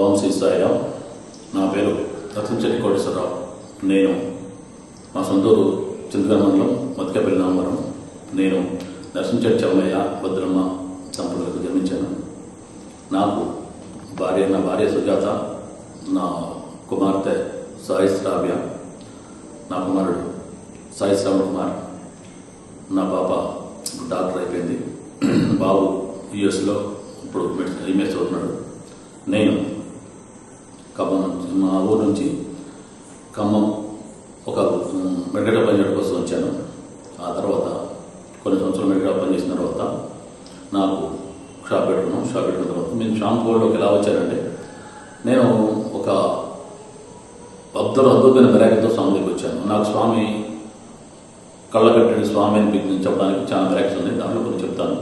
ఓం శ్రీ సాయిరామ్. నా పేరు రత్నచెట్టి కోటేశ్వరరావు. నేను మా సొంతూరు చింతగా మండలం మతికపల్లి నామవరం. నేను నరసించెట్టి చెమ్మయ్య భద్రమ్మ దంపతులకు జన్మించాను. నాకు భార్య నా భార్య సుజాత నా కుమార్తె సాయి శ్రావ్య నా కుమారుడు సాయి కుమార్ నా పాప డాక్టర్ అయిపోయింది. బాబు యుఎస్లో ఇప్పుడు ఎంఎస్ చదువుతున్నాడు. నేను ఖమ్మం నుంచి మా ఊరు నుంచి ఖమ్మం ఒక మెడికల్ పనిచేయడం కోసం వచ్చాను. ఆ తర్వాత కొన్ని సంవత్సరాలు మెడికల్ పనిచేసిన తర్వాత నాకు షాప్ పెట్టుకున్నాం. షాప్ పెట్టుకున్న తర్వాత మేము షాంపూలోకి ఎలా వచ్చానంటే నేను ఒక అబ్దుల్ అద్భుతమైన వెరైటీతో స్వామి దగ్గరికి వచ్చాను. నాకు స్వామి కళ్ళ కట్టిన స్వామి అని చెప్పడానికి చాలా వెరైటీస్ ఉన్నాయి. దాంట్లో కొన్ని చెప్తాను.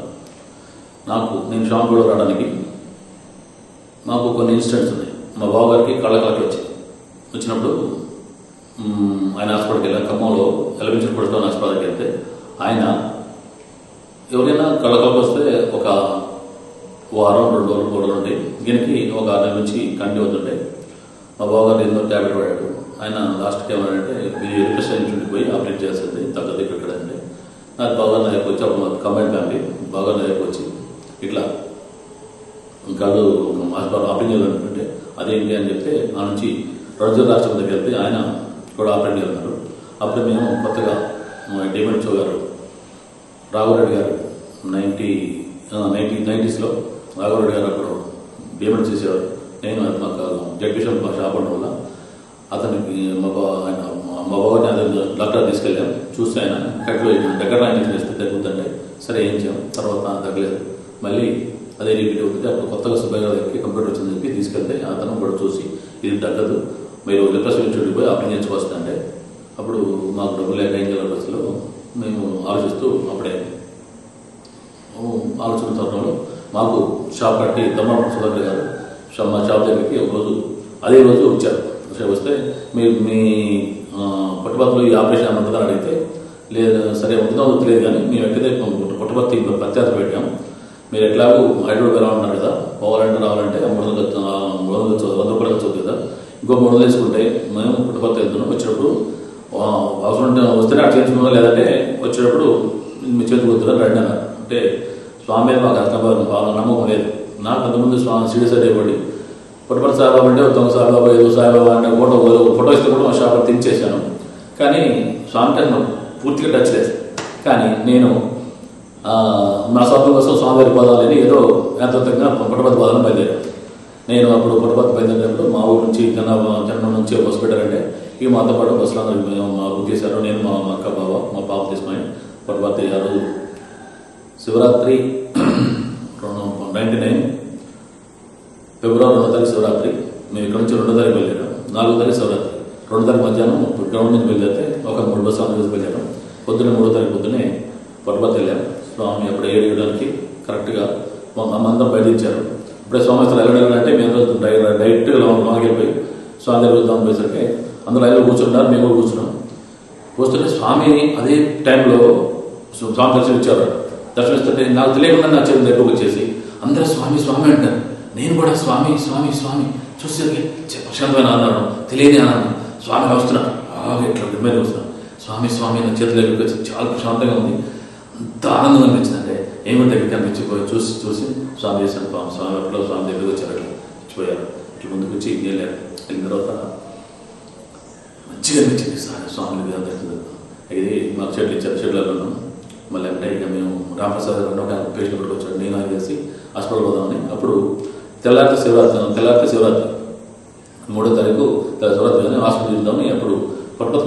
నాకు నేను షాంపూలో రావడానికి మాకు కొన్ని ఇన్సిడెంట్స్ ఉన్నాయి. మా బావగారికి కళ్ళ కలకి వచ్చాయి వచ్చినప్పుడు ఆయన హాస్పిటల్కి వెళ్ళాను ఖమ్మంలో ఎలమించిన పడుతున్న హాస్పిటల్కి వెళ్తే ఆయన ఎవరైనా కళ్ళ కలకి వస్తే ఒక వారం రెండు రోజులు మూడు రోజులు ఉంటాయి దీనికి ఒక ఆరు నెలల నుంచి కంటి అవుతుంటాయి మా బావగారు ఎన్నో ట్యాబ్లెట్ వాడాడు. ఆయన లాస్ట్కి ఏమన్నాడంటే మీరు రిప్రజెంట్ నుంచి పోయి ఆపరేట్ చేస్తుంది తగ్గదు ఇక్కడ అంటే. నాకు బాగా నా దగ్గరకు వచ్చి అప్పుడు కంబైన్ ఫ్యామిలీ బాగా నా దగ్గరకు వచ్చి ఇట్లా కాదు హాస్పిటల్ ఆపరేట్ చేయాలనుకుంటే అదేంటి అని చెప్తే ఆ నుంచి ప్రొడ్యూసర్ రాష్ట్రం దగ్గర వెళ్తే ఆయన కూడా ఆపరేట్ ఉన్నారు. అప్పుడు మేము కొత్తగా డిమెంట్ షో గారు రాఘవరెడ్డి గారు నైంటీ నైన్టీ నైంటీస్లో రాఘవరెడ్డి గారు అప్పుడు డిమెంట్ చేసేవారు. నేను మాకు జడ్మిషన్ షాప్ వల్ల అతనికి మా బా ఆయన మా బాబాని అదే డాక్టర్ తీసుకెళ్ళాం. చూస్తే ఆయన కట్లో దగ్గర ఇంజక్షన్ ఇస్తే తగ్గుతుంటే సరే ఏం చేయం? తర్వాత తగ్గలేదు. మళ్ళీ అదే రిపీట్ అవుతుంది. అప్పుడు కొత్తగా సుబ్బయ్య కంప్యూటర్ వచ్చిందని చెప్పి తీసుకెళ్తే అతను కూడా చూసి ఇది తగ్గదు. మీరు లిప్రస్ ఇన్స్టిట్యూట్ పోయి ఆపరేషన్ చేసుకోవస్తుందంటే అప్పుడు మాకు డబ్బులు లేక ఏం చేయాలి బస్సులో మేము ఆలోచిస్తూ అప్పుడే ఆలోచన తరుణంలో మాకు షాప్ కట్టి దమ్మ సుధాకర్ గారు మా షాప్ దగ్గరికి ఒకరోజు అదే రోజు వచ్చారు. వచ్చి వస్తే మీరు మీ ఆ, ఈ ఆపరేషన్ అంతగా అడిగితే లేదు సరే ఉంటుందో తెలియదు కానీ మేము ఎక్కడైతే పుట్టపర్తి ప్రత్యర్థ పెట్టాము మీరు ఎట్లాగూ హైదరాబాద్ ఎలా ఉన్నారు కదా? పోవాలంటే రావాలంటే మూడు వందలు మూడు వందలు ఖర్చు- వంద రూపాయలు వచ్చి కదా? ఇంకో మూడు వందలు తీసుకుంటే మేము పుట్టపర్తి వెళ్తున్నాం. వచ్చేటప్పుడు అవసరం ఉంటే వస్తేనే అట్లా చేయించుకున్నాం లేదంటే వచ్చేటప్పుడు మీ చేతికి వద్దురా రండి అన్నారు అంటే స్వామి మాకు అర్థం బాగా నమ్మకం లేదు. నాకు అంతకుముందు స్వామి సీరియస్ ఇవ్వండి. పుట్టపర్తి సాయిబాబా అంటే ఉత్తమ సాయిబాబా ఏదో సాయిబాబా అంటే ఫోటో ఫోటో ఇస్తే కూడా మా షాప్ తెచ్చేసాను కానీ స్వామి నాకు పూర్తిగా టచ్ లేదు. కానీ నేను నా స్వామి కోసం స్వామివారి పదాలని ఏదో యథార్థంగా పుట్టపతి పదాలను బయలుదేరాను నేను అప్పుడు పుట్టపతి బయలుదేరినప్పుడు మా ఊరు నుంచి జన జన్మ నుంచి బస్సు పెట్టారంటే ఈ మాతో పాటు బస్సులో అందరూ మా బుక్ చేశారు. నేను మా మా అక్క బావ మా పాప తీసుకొని పుట్టపతి గారు శివరాత్రి నైంటీ నైన్ ఫిబ్రవరి రెండో తారీఖు శివరాత్రి. మేము ఇక్కడ నుంచి రెండో తారీఖు వెళ్ళాను నాలుగో తారీఖు శివరాత్రి. రెండో తారీఖు మధ్యాహ్నం గ్రౌండ్ నుంచి బయలుదేరితే ఒక మూడు బస్సు ఆంధ్రప్రదేశ్ వెళ్ళాను పొద్దున్నే మూడో తారీఖు పొద్దున్నే పుట్టపతి వెళ్ళాను స్వామి అప్పుడు వెళ్ళడానికి కరెక్ట్గా మా అందరం బయలుదేరారు ఇప్పుడే స్వామి అసలు అంటే మేము డైరెక్ట్గా లాంగ్ వెళ్ళిపోయి స్వామి దగ్గర వద్దాం పోయేసరికి అందరూ ఐదు కూర్చుంటారు మేము కూడా కూర్చున్నాం. కూర్చుంటే స్వామి అదే టైంలో స్వామి దర్శనం ఇచ్చారు. దర్శనం ఇస్తుంటే నాకు తెలియకుండా నా చేతి దగ్గరకు వచ్చేసి అందరూ స్వామి స్వామి అంటారు. నేను కూడా స్వామి స్వామి స్వామి. చూసేసరికి ప్రశాంతమైన అన్నాను తెలియని అన్నాను స్వామి వస్తున్నాను బాగా ఇట్లా మీద వస్తున్నాను స్వామి స్వామి నా చేతుల దగ్గరికి వచ్చి చాలా ప్రశాంతంగా ఉంది. అంత ఆనందం అనిపించింది అంటే ఏమో దగ్గరికి అనిపించిపోయి చూసి చూసి స్వామి చేశాను పాము స్వామి అప్పుడు స్వామి దగ్గరికి వచ్చారు అట్లా ఇచ్చిపోయారు ఇట్లా ముందుకు వచ్చి వెళ్ళారు వెళ్ళిన. తర్వాత మంచిగా అనిపించింది. సార్ స్వామి దగ్గర ఇది మాకు చెట్లు ఇచ్చారు. చెట్లలో మళ్ళీ అంటే ఇక మేము రామప్రసాద్ గారు ఒక పేషెంట్ కూడా వచ్చాడు. నేను ఆయన చేసి హాస్పిటల్ పోదామని. అప్పుడు తెల్లారితే శివరాత్రి తెల్లారితే శివరాత్రి. మూడో తారీఖు తెల్ల శివరాత్రి కానీ హాస్పిటల్ వెళ్దామని అప్పుడు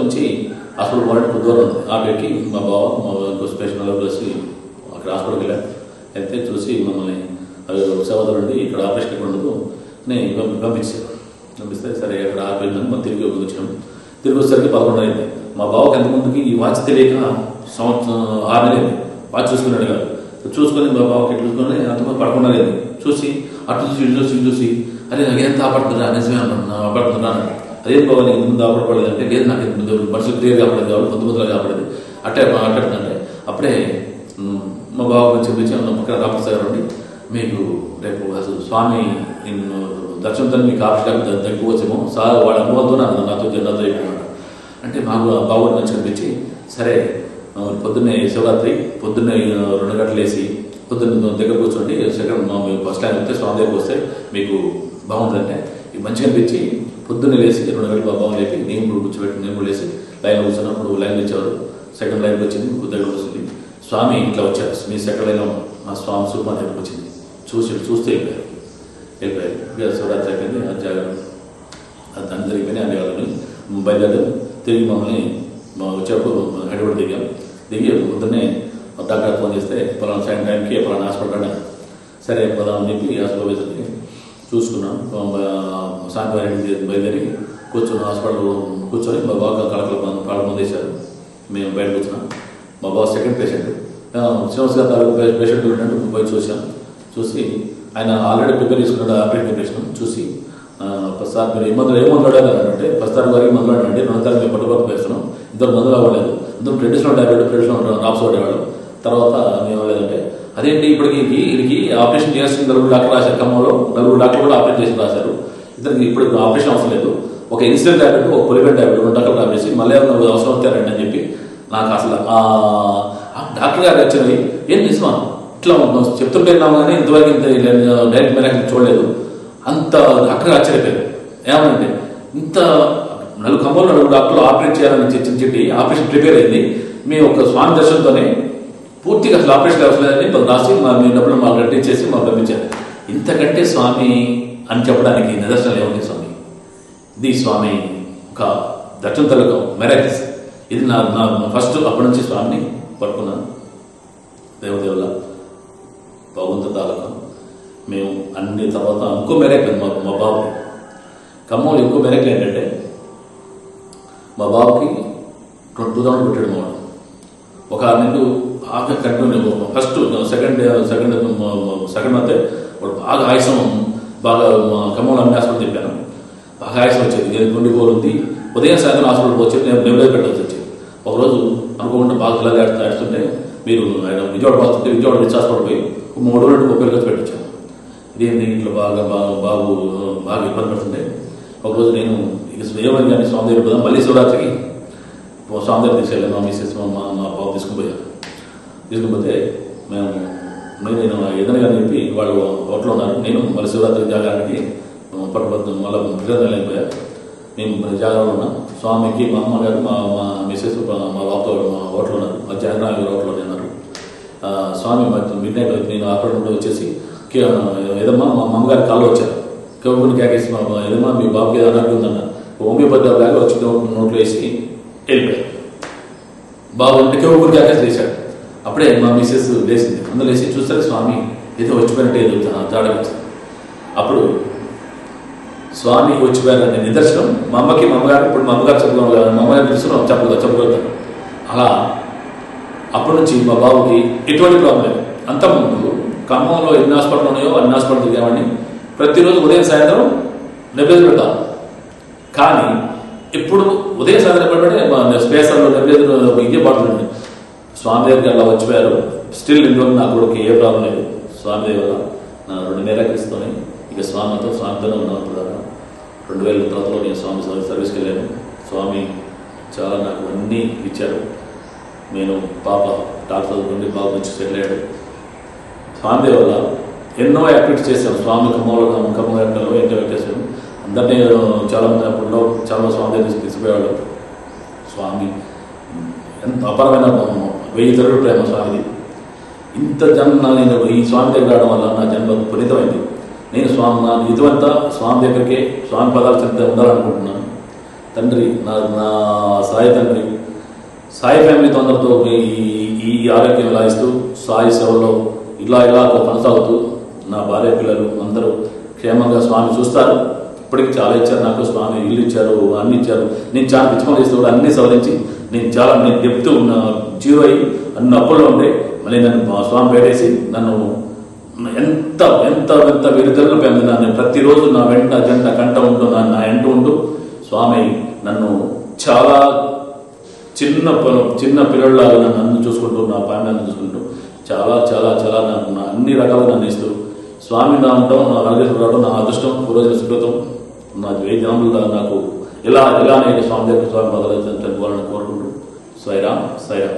నుంచి హాస్పిటల్ పోవడానికి దూరం ఉంది ఆపేకి మా బావ మా స్పెషల్ స్పేషన్ కలిసి అక్కడ హాస్పిటల్కి వెళ్ళాం వెళ్తే చూసి మమ్మల్ని అవి సేవలు ఉండి ఇక్కడ ఆపరేషన్ ఎక్కడ ఉండదు అని పంపించారు. పంపిస్తే సరే అక్కడ ఆపేయిందని మనం తిరిగి వచ్చాము. తిరిగి వచ్చేసరికి పదకొండు అయింది. మా బావకి ఎంతమందికి ఈ వాచ్ తెలియక సంవత్సరం ఆరు నెలలు వాచ్ చూసుకున్నాడు కాదు. చూసుకొని మా బావకి చూసుకొని అంతమంది పడకుండా లేదు చూసి అటు చూసి ఇటు చూసి ఇటు చూసి అరే నాకు ఎంత ఆపడుతున్నా నిజమే అన్నాను ఆపడుతున్నా అన్నాడు అదే బాబా నీకు ముందు ఆపడపడలేదు అంటే లేదు నాకు ముందు మనుషులు క్లియర్ కాపడలేదు కాబట్టి ముందు ముందుగా కాపడలేదు అట్టే మాట్లాడుతుంటే అప్పుడే మా బాబు కొంచెం పిలిచి పక్కన రామప్రసాద్ ఉండి మీకు రేపు అసలు స్వామి నేను దర్శనంతో మీకు ఆఫీస్ తగ్గిపోవచ్చేమో సార్ వాళ్ళ అనుభవంతో నాతో నాతో చెప్పాడు అంటే మాకు బాబు నుంచి అనిపించి సరే పొద్దున్నే శివరాత్రి పొద్దున్నే రెండు గంటలు వేసి పొద్దున్న దగ్గర కూర్చోండి సెకండ్ మా ఫస్ట్ టైం వస్తే స్వామి దగ్గరికి వస్తే మీకు బాగుందంటే మంచిగా అనిపించి పొద్దున్న లేచి రెండు గంటలు బాబా లేపి నేను కూడా కూర్చోబెట్టి నేను కూడా లేచి లైన్ కూర్చున్నప్పుడు లైన్ ఇచ్చేవారు సెకండ్ లైన్కి వచ్చింది దగ్గర వస్తుంది. స్వామి ఇంట్లో వచ్చారు. మీ సెకండ్ లైన్ మా స్వామి సుమా దగ్గరికి వచ్చింది. చూసి చూస్తే వెళ్ళిపోయారు. వెళ్ళిపోయారు. ఇక శివరాత్రి అయిపోయింది. అది జాగ్రత్త అది దాని జరిగిపోయినా అన్ని వాళ్ళని బయలుదేరి తిరిగి మమ్మల్ని మా వచ్చేప్పుడు హైదరాబాద్ దిగాం. దిగి పొద్దున్నే డాక్టర్ ఫోన్ చేస్తే పలానా సాయం టైంకి పలానా హాస్పిటల్ అన్నారు సరే పలానా అని చెప్పి హాస్పిటల్ వేసి చూసుకున్నాం. సాయంత్రం బయలుదేరి కూర్చొని హాస్పిటల్ కూర్చొని మా బాగా కళకళ కాళ్ళ వేశారు. మేము బయట కూర్చున్నాం. మా బాబు సెకండ్ పేషెంట్ శ్రీనివాస్ గారు పేషెంట్ ఉన్నట్టు పోయి చూసాం చూసి ఆయన ఆల్రెడీ ప్రిపేర్ చేసుకున్నాడు ఆపరేషన్ ప్రిపరేషన్ చూసి ఆ, మీరు ఏ మందులు ఏ మందులు అడగాలంటే ప్రస్తుతానికి వరకు మందులు అడగండి. రెండు మేము పట్టుబడి వేస్తున్నాం ఇద్దరు మందులు అవ్వలేదు. ఇద్దరు ట్రెడిషనల్ టాబ్లెట్ ట్రెడిషనల్ రాప్స్ వాడేవాళ్ళు. తర్వాత మేము లేదంటే అదేంటి ఇప్పటికి వీరికి ఆపరేషన్ చేయాల్సిన నలుగురు డాక్టర్ రాశారు. ఖమ్మంలో నలుగురు డాక్టర్ కూడా ఆపరేట్ చేసి రాశారు. ఇద్దరికి ఇప్పుడు ఆపరేషన్ అవసరం లేదు. ఒక ఇన్సులిన్ ట్యాబ్లెట్ ఒక పొలిపెన్ ట్యాబ్లెట్ రెండు డాక్టర్ ఆపేసి మళ్ళీ ఏమైనా అవసరం అవుతారండి అని చెప్పి నాకు అసలు ఆ డాక్టర్ గారు వచ్చినవి ఏం నిజమా ఇట్లా చెప్తుంటే కానీ ఇంతవరకు ఇంత డైరెక్ట్ మెరాకిల్ చూడలేదు. అంత డాక్టర్ ఆశ్చర్యపోయారు. ఏమంటే ఇంత నలుగు ఖమ్మంలో నలుగురు డాక్టర్లు ఆపరేట్ చేయాలని చెప్పి చెప్పి ఆపరేషన్ ప్రిపేర్ అయింది. మీ ఒక స్వామి దర్శనంతోనే పూర్తిగా అసలు ఆపరేషన్ అవసరం రాసి మా మీ డబ్బులు మాకు రెడీ చేసి మాకు పంపించారు. ఇంతకంటే స్వామి అని చెప్పడానికి నిదర్శనం ఏముంది స్వామి? ఇది స్వామి ఒక దక్షిణ తలకం మెరాకిస్ ఇది నా నా ఫస్ట్ అప్పటి నుంచి స్వామిని పట్టుకున్నాను. దేవదేవుల భగవంతు తాలూకా. మేము అన్ని తర్వాత ఇంకో మెరాకిల్ మా మా బాబు ఖమ్మంలో ఇంకో మెరాకిల్ ఏంటంటే మా బాబుకి టూ థౌసండ్ పెట్టాడు మా ఒక ఆరు నెలలు బాగా continue first second second second అయితే వాడు బాగా ఆయుసం బాగా మా ఖమ్మంలో అన్ని హాస్పిటల్ చెప్పాను బాగా ఆయుసం వచ్చేది. నేను గుండె గోలు ఉంది. ఉదయం సాయంత్రం హాస్పిటల్కి వచ్చి నేను నెమ్మది పెట్టాల్సి వచ్చేది. ఒకరోజు అనుకోకుండా బాగా పిల్లలు ఆడుతుంటే మీరు ఆయన విజయవాడ పోతుంటే విజయవాడ రిచ్ హాస్పిటల్ పోయి మూడు రోజులు ముప్పై ఖర్చు పెట్టించాను. ఇదేంటి ఇంట్లో బాగా బాగా బాబు బాగా ఇబ్బంది పడుతుంటే ఒకరోజు నేను ఇక ఏమని కానీ స్వామి దగ్గర మళ్ళీ శివరాత్రికి స్వామి దగ్గర తీసుకెళ్ళాను మా మిస్సెస్ మా మా బాబు తీసుకుపోయాను లేకపోతే మేము నేను నేను ఏదైనా చెప్పి వాళ్ళు హోటల్లో ఉన్నారు. నేను మళ్ళీ శివరాత్రి జాగానికి పట్టుబద్దు మళ్ళీ ఫిర్యాదు అయిపోయా మేము జాగాలో ఉన్నాం. స్వామికి మా అమ్మగారు మా మా మిస్సెస్ మా మా మా హోటల్ ఉన్నారు. మా జగన్ హోటల్లో ఉన్నారు. స్వామి మిడ్ నైట్ నేను అక్కడ నుండి వచ్చేసి కే- ఏదమ్మా మా అమ్మగారు కాళ్ళు వచ్చారు. కేవలం కేకేసి మా మా- ఏదమ్మా మీ బాబుకి ఏదో అన్నట్టు హోమియోపతి లాగా వచ్చి నోట్- నోట్లో వేసి వెళ్ళిపోయారు. బాబు అంటే కేవలం కేకేసి లేచాడు అప్పుడే మా మిస్సెస్ లేచింది. అందులో లేచి చూస్తారు స్వామి ఏదో వచ్చిపోయినట్టు ఏదో తాడ అప్పుడు స్వామి వచ్చిపోయారనే నిదర్శనం మా అమ్మకి మా అమ్మగారు ఇప్పుడు మా అమ్మగారు చెప్పగలం మా అమ్మగారు నిదర్శనం చెప్పగల చెప్పగలుగుతాం అలా అప్పటి నుంచి మా బాబుకి ఎటువంటి ప్రాబ్లం లేదు. అంతకుముందు ఖమ్మంలో ఎన్ని హాస్పిటల్ ఉన్నాయో అన్ని హాస్పిటల్ తిరిగామని ప్రతిరోజు ఉదయం సాయంత్రం నెబ్బేది పెడతాం. కానీ ఇప్పుడు ఉదయం సాయంత్రం పెట్టే స్పేసర్లో నెబ్బేది ఇదే ఉన్నాయి స్వామి దగ్గరికి అలా వచ్చిపోయారు. స్టిల్ ఇంట్లో నా కొడుకు ఏ ప్రాబ్లం లేదు. స్వామి దగ్గర నా రెండు నిరాకరిస్తూనే ఇక స్వామితో స్వామితోనే ఉన్నాను కూడా రెండు వేల తర్వాతలో నేను స్వామి సర్వీస్ సర్వీస్కి వెళ్ళాను. స్వామి చాలా నాకు అన్నీ ఇచ్చారు. నేను పాప డాక్టర్ చదువుకుంటే బాబు నుంచి సెటిల్ అయ్యాడు. స్వామి దేవ వల్ల ఎన్నో యాక్టివిటీస్ చేశాను స్వామి ఖమ్మంలో ఖమ్మం యాక్టర్లో ఎన్నో చేశాను అందరినీ చాలా మంది అప్పుడులో చాలా స్వామి దగ్గర తీసుకుపోయేవాళ్ళు. స్వామి ఎంత అపారమైన వెయ్యి తరుడు ప్రేమ స్వామిది. ఇంత జన్మ నేను ఈ స్వామి దగ్గర రావడం వల్ల నా జన్మ పునీతమైంది. నేను స్వామి నా ఇదంతా స్వామి దగ్గరికే స్వామి పదాలు చెప్తే ఉండాలనుకుంటున్నాను. తండ్రి నా నా సాయి తండ్రి సాయి ఫ్యామిలీ తొందరతో ఈ ఈ ఆరోగ్యం ఇలా ఇస్తూ సాయి సేవలో ఇలా ఇలా కొనసాగుతూ నా భార్య పిల్లలు అందరూ క్షేమంగా స్వామి చూస్తారు. ఇప్పటికి చాలా ఇచ్చారు నాకు స్వామి ఇల్లు ఇచ్చారు అన్ని ఇచ్చారు. నేను చాలా పిచ్చుకొని ఇస్తూ కూడా అన్ని సవరించి నేను చాలా నేను చెప్తూ ఉన్నాను. జీరో అయ్యి అన్ని అప్పుల్లో ఉండే. మళ్ళీ నన్ను మా స్వామి పెట్టేసి నన్ను ఎంత ఎంత ఎంత విరుదలను పెంది నన్ను ప్రతిరోజు నా వెంట జంట కంట ఉంటూ నా నా ఎంట ఉంటూ స్వామి నన్ను చాలా చిన్న చిన్న పిల్లల్లాగా నన్ను నన్ను చూసుకుంటూ నా ఫ్యామిలీని చూసుకుంటూ చాలా చాలా చాలా నాకు నా అన్ని రకాలుగా నన్ను ఇస్తూ స్వామి నా ఉండటం నా ఆరోగ్యం రావడం నా అదృష్టం పూర్వజన సుకృతం నా వెయ్యి నాకు ఇలా ఇలా నేను స్వామి దగ్గర స్వామి మొదలైతే చనిపోవాలని కోరుకుంటూ. సైరా సైరా